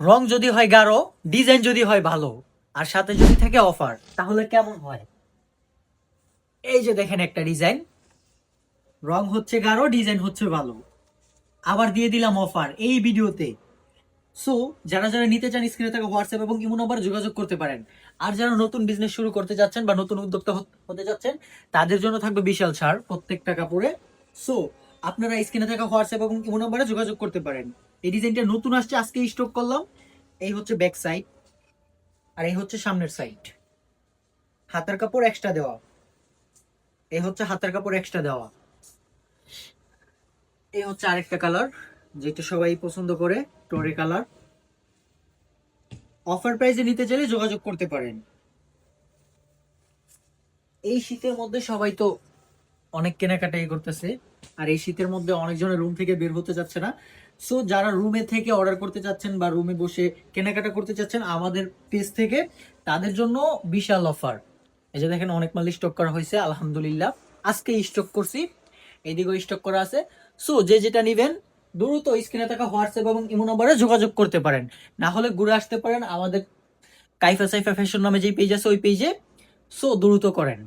রং যদি হয় গাঢ়, ডিজাইন যদি হয় ভালো, আর সাথে যদি থাকে অফার, তাহলে কেমন হয়? এই যে দেখেন একটা ডিজাইন। রং হচ্ছে গাঢ়, ডিজাইন হচ্ছে ভালো। আবার দিয়ে দিলাম অফার এই ভিডিওতে। সো যারা যারা নিতে চান স্ক্রিনে থাকা হোয়াটসঅ্যাপ এবং ইমো নাম্বার যোগাযোগ করতে পারেন, আর যারা নতুন বিজনেস শুরু করতে যাচ্ছেন বা নতুন উদ্যোক্তা হতে যাচ্ছেন, তাদের জন্য থাকবে বিশাল ছাড় প্রত্যেকটা কাপড়ে সো আপনারা স্ক্রিনে থাকা হোয়াটসঅ্যাপ এবং ইমো নম্বরে যোগাযোগ করতে পারেন। এই ডিজাইনটা নতুন আসছে আজকে স্টক করলাম। এই হচ্ছে ব্যাক সাইড আর এই হচ্ছে সামনের সাইড হাতের কাপড় এক্সট্রা দেওয়া। এই হচ্ছে হাতের কাপড় এক্সট্রা দেওয়া। এই হচ্ছে আরেকটা কালার যেটা সবাই পছন্দ করে, টোরে কালার অফার প্রাইসে নিতে চাইলে যোগাযোগ করতে পারেন। এই শীতের মধ্যে সবাই তো অনেক কেনাকাটাই করতেছে, আর এই শীতের মধ্যে অনেকজনের রুম থেকে বের হতে যাচ্ছে না। সো যারা রুমে থেকে অর্ডার করতে চাচ্ছেন বা রুমে বসে কেনাকাটা করতে চাচ্ছেন, আমাদের পেজ থেকে তাদের জন্য বিশাল অফার এই যে দেখেন, অনেক মাল স্টক করা হয়েছে, আলহামদুলিল্লাহ। আজকে স্টক করছি, এইদিকেও স্টক করা আছে। সো যে যেটা নিবেন, দ্রুত স্ক্রিনে থাকা হোয়াটসঅ্যাপ এবং ইমো নম্বরে যোগাযোগ করতে পারেন। না হলে ঘুরে আসতে পারেন আমাদের কাইফা সাইফা ফ্যাশন নামে যে পেজ আছে, ওই পেজে সো দ্রুত করেন।